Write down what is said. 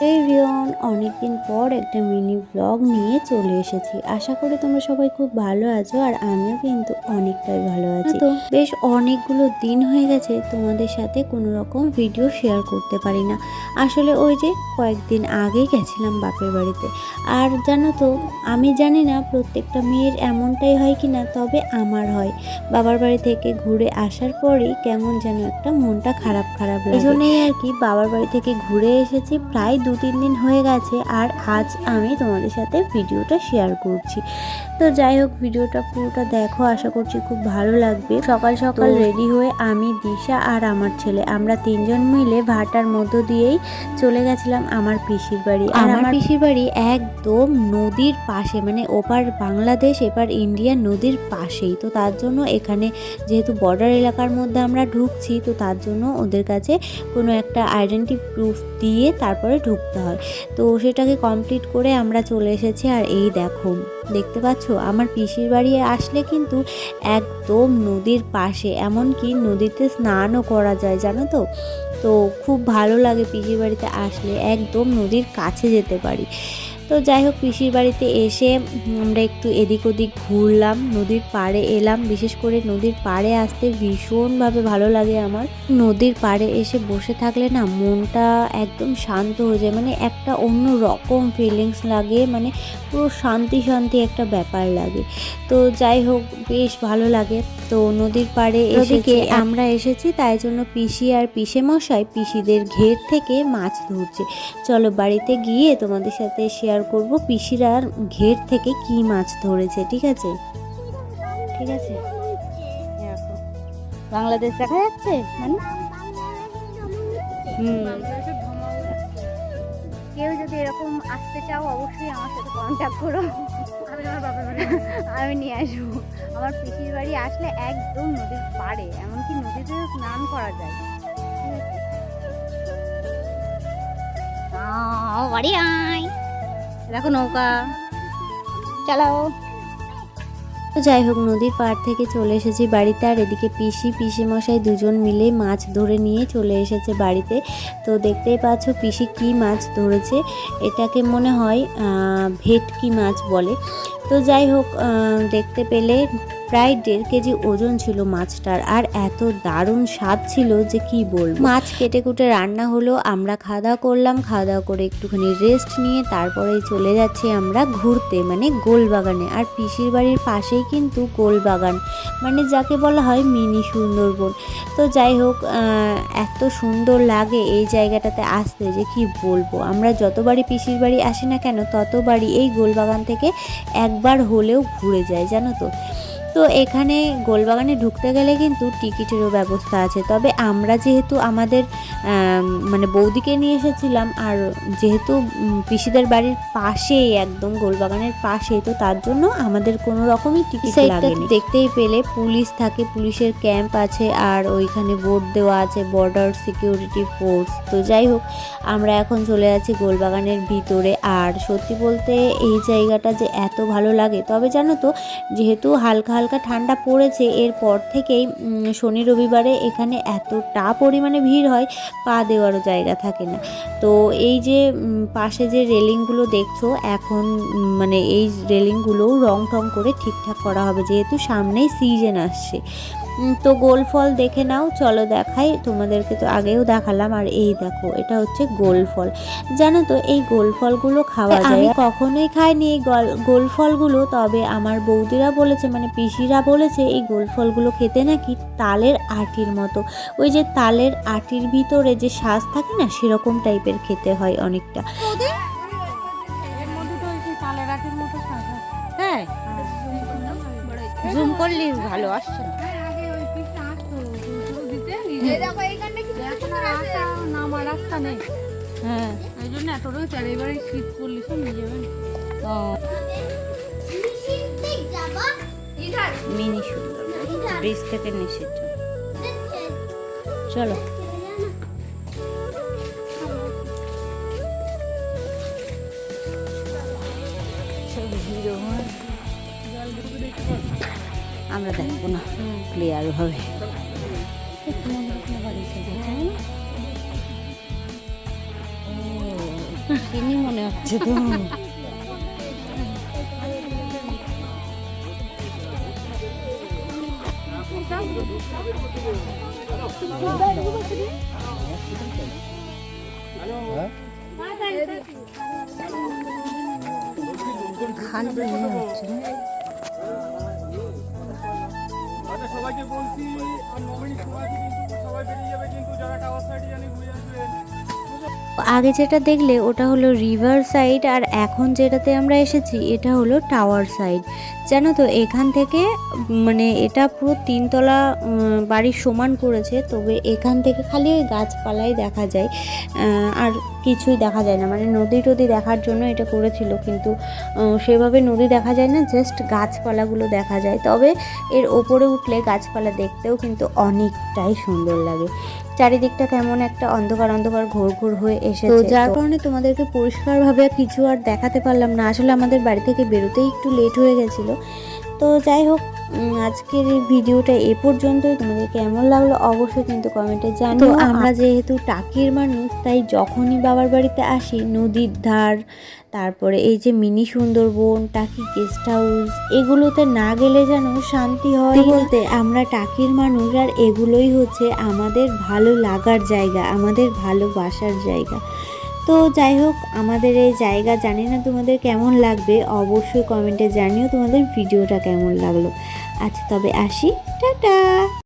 এই রিয়ন অনেকদিন পর একটা মিনি ব্লগ নিয়ে চলে এসেছি। আশা করি তোমরা সবাই খুব ভালো আছো আর আমিও কিন্তু অনেকটাই ভালো আছি। তো। বেশ অনেকগুলো দিন হয়ে গেছে তোমাদের সাথে কোনো রকম ভিডিও শেয়ার করতে পারি না। আসলে ওই যে কয়েকদিন আগেই গেছিলাম বাপের বাড়িতে। আর জানো তো আমি জানি না প্রত্যেকটা মেয়ের এমনটাই হয় কি না তবে আমার হয়। বাবার বাড়ি থেকে ঘুরে আসার পরেই কেমন যেন একটা মনটা খারাপ খারাপ লাগে। এই জন্যই আর কি বাবার বাড়ি থেকে ঘুরে এসেছি প্রায় দু তিন দিন হয়ে গেছে আর আজ আমি তোমাদের সাথে ভিডিওটা শেয়ার করছি। তো যাই হোক ভিডিওটা পুরোটা দেখো আশা করছি খুব ভালো লাগবে। সকাল সকাল। রেডি হয়ে আমি দিশা আর আমার ছেলে আমরা তিনজন মিলে ভাটার মধ্য দিয়েই চলে গেছিলাম আমার পিসির বাড়ি। আর আমার পিসির বাড়ি একদম নদীর পাশে মানে ওপার বাংলাদেশ এপার ইন্ডিয়া নদীর পাশেই। তো তার জন্য এখানে যেহেতু বর্ডার এলাকার মধ্যে আমরা ঢুকছি তো তার জন্য ওদের কাছে কোনো একটা আইডেন্টি প্রুফ দিয়ে তারপরে ঢুকতে হয়। তো সেটাকে কমপ্লিট করে আমরা চলে এসেছি আর এই দেখো, দেখতে পাচ্ছ? আমার পিসির বাড়ি আসলে কিন্তু একদম নদীর পাশে, এমনকি নদীতে স্নানও করা যায়, জানো তো? তো খুব ভালো লাগে পিসির বাড়িতে আসলে, একদম নদীর কাছে যেতে পারি। তো যাই হোক পিসির বাড়িতে এসে আমরা একটু এদিক ওদিক ঘুরলাম নদীর পাড়ে এলাম। বিশেষ করে নদীর পাড়ে আসতে ভীষণভাবে ভালো লাগে আমার। নদীর পাড়ে এসে বসে থাকলে না মনটা একদম শান্ত হয়ে যায় মানে একটা অন্য রকম ফিলিংস লাগে মানে পুরো শান্তি শান্তি একটা ব্যাপার লাগে। তো যাই হোক বেশ ভালো লাগে। তো নদীর পাড়ে এসেকে আমরা এসেছি তাই জন্য পিসি আর পিসে মশাই পিসিদের ঘের থেকে মাছ ধরছে। চলো বাড়িতে গিয়ে তোমাদের সাথে শেয়ার করব পিসিরার ঘের থেকে কি মাছ ধরেছে ঠিক আছে? ঠিক আছে? বাংলাদেশ দেখা যাচ্ছে মানে? হুম। কেউ যদি এরকম আসতে চাও অবশ্যই আমার সাথে কন্ট্যাক্ট করো। আমি আমার বাপের বাড়ি আমি নিয়ে আসব। আমার পিসির বাড়ি আসলে একদম নদীর পাড়ে এমনকি নদীতে স্নান করা যায়। ঠিক আছে? বাড়ি আয়। দেখো নৌকা। চালাও। তো যাই হোক, নদীর পাড় থেকে চলে এসেছি বাড়িতে। আর এদিকে পিসি পিসি মশাই দুজন মিলে মাছ ধরে নিয়ে চলে এসেছে বাড়িতে। তো দেখতেই পাচ্ছ পিসি কি মাছ ধরেছে। এটাকে মনে হয় ভেটকি মাছ বলে। তো যাই হোক দেখতে পেলে প্রায় দেড় কেজি ওজন ছিল মাছটার, আর এত দারুণ স্বাদ ছিল যে কি বলব। মাছ কেটে কুটে রান্না হলো, আমরা খাওয়া দাওয়া করলাম খাওয়া দাওয়া করে একটুখানি রেস্ট নিয়ে তারপরেই চলে যাচ্ছি আমরা ঘুরতে মানে গোলবাগানে। আর পিসির বাড়ির পাশেই কিন্তু গোলবাগান মানে যাকে বলা হয় মিনি সুন্দরবন। তো যাই হোক এত সুন্দর লাগে এই জায়গাটাতে আসতে, যে কি বলব। আমরা যতবারই পিসির বাড়ি আসি না কেন, ততবারই এই গোলবাগান থেকে একবার হলেও ঘুরে যায় জানো তো? তো এখানে গোলবাগানে ঢুকতে গেলে কিন্তু টিকিটেরও ব্যবস্থা আছে। তবে আমরা যেহেতু আমাদের মানে বৌদিকে নিয়ে এসেছিলাম আর যেহেতু পিসিদের বাড়ির পাশেই একদম গোলবাগানের পাশেই তো তার জন্য আমাদের কোনো রকমই টিকিট লাগেনি। দেখতেই পেলে পুলিশ থাকে পুলিশের ক্যাম্প আছে আর ওইখানে বোর্ড দেওয়া আছে বর্ডার সিকিউরিটি ফোর্স তো যাই হোক আমরা এখন চলে যাচ্ছি গোলবাগানের ভিতরে আর সত্যি বলতে এই জায়গাটা যে এত ভালো লাগে তবে জানো তো যেহেতু হালকা হালকা ঠান্ডা পড়েছে, এরপর থেকেই শনি রবিবারে এখানে এতটা পরিমাণে ভিড় হয়, পা দেওয়ারও জায়গা থাকে না। তো এই যে পাশে যে রেলিংগুলো দেখছ, এখন মানে এই রেলিংগুলোও রং টং করে ঠিকঠাক করা হবে, যেহেতু সামনেই সিজন আসছে। তো গোল ফল দেখে নাও চলো দেখাই তোমাদেরকে তো আগেও দেখালাম আর এই দেখো এটা হচ্ছে গোল ফল। জানো তো এই গোল ফলগুলো খাওয়া যায়। আমি কখনোই খাইনি এই গোল ফলগুলো তবে আমার বৌদিরা বলেছে মানে পিসিরা বলেছে এই গোল ফলগুলো খেতে নাকি তালের আটির মতো। ওই যে তালের আটির ভিতরে যে শ্বাস থাকে না সেরকম টাইপের খেতে হয় অনেকটা। রাখির মতো হ্যাঁ। জুম করলে ভালো আসছে না। রাস্তা। নেই। হ্যাঁ। এই জন্য শীত পড়লে সব নিয়ে যাবেন মিনি সুন্দর ব্রিজ থেকে নিষেধ চলো। আমরা দেখব না। ক্লিয়ার হবে। ও চিনি মনে হচ্ছে তো খালি মনে হচ্ছে আচ্ছা সবাইকে বলছি আগে যেটা দেখলে ওটা হলো রিভার সাইড আর এখন যেটাতে আমরা এসেছি, এটা হলো টাওয়ার সাইড জানো তো, এখান থেকে মানে এটা পুরো তিনতলা বাড়ির সমান করেছে, তবে এখান থেকে খালি ওই গাছপালাই দেখা যায় আর কিছুই দেখা যায় না। মানে নদী টদি দেখার জন্য এটা করেছিল, কিন্তু সেভাবে নদী দেখা যায় না জাস্ট গাছপালাগুলো দেখা যায়। তবে এর ওপরে উঠলে গাছপালা দেখতেও কিন্তু অনেকটাই সুন্দর লাগে। চারিদিকটা কেমন একটা অন্ধকার অন্ধকার, ঘোর ঘোর হয়ে এসেছে। তো যার কারণে তোমাদেরকে পরিষ্কারভাবে কিছু আর দেখাতে পারলাম না। আসলে আমাদের বাড়ি থেকে বেরোতেই একটু লেট হয়ে গেছিল। তো যাই হোক আজকের এই ভিডিওটা এ পর্যন্তই। তোমাদের কেমন লাগল অবশ্যই কিন্তু কমেন্টে জানো আমরা যেহেতু টাকির মানুষ তাই যখনই বাবার বাড়িতে আসি নদীর ধার তারপরে এই যে mini Sundarban Taki guest house এগুলোতে না গেলে যেন শান্তি হয়। বলতে আমরা টাকির মানুষ আর এগুলোই হচ্ছে আমাদের ভালো লাগার জায়গা আমাদের ভালোবাসার জায়গা। তো যাই হোক, আমাদের এই জায়গা, জানি না তোমাদের কেমন লাগবে, অবশ্যই কমেন্টে জানিও তোমাদের ভিডিওটা কেমন লাগল। আচ্ছা তবে আসি। টাটা!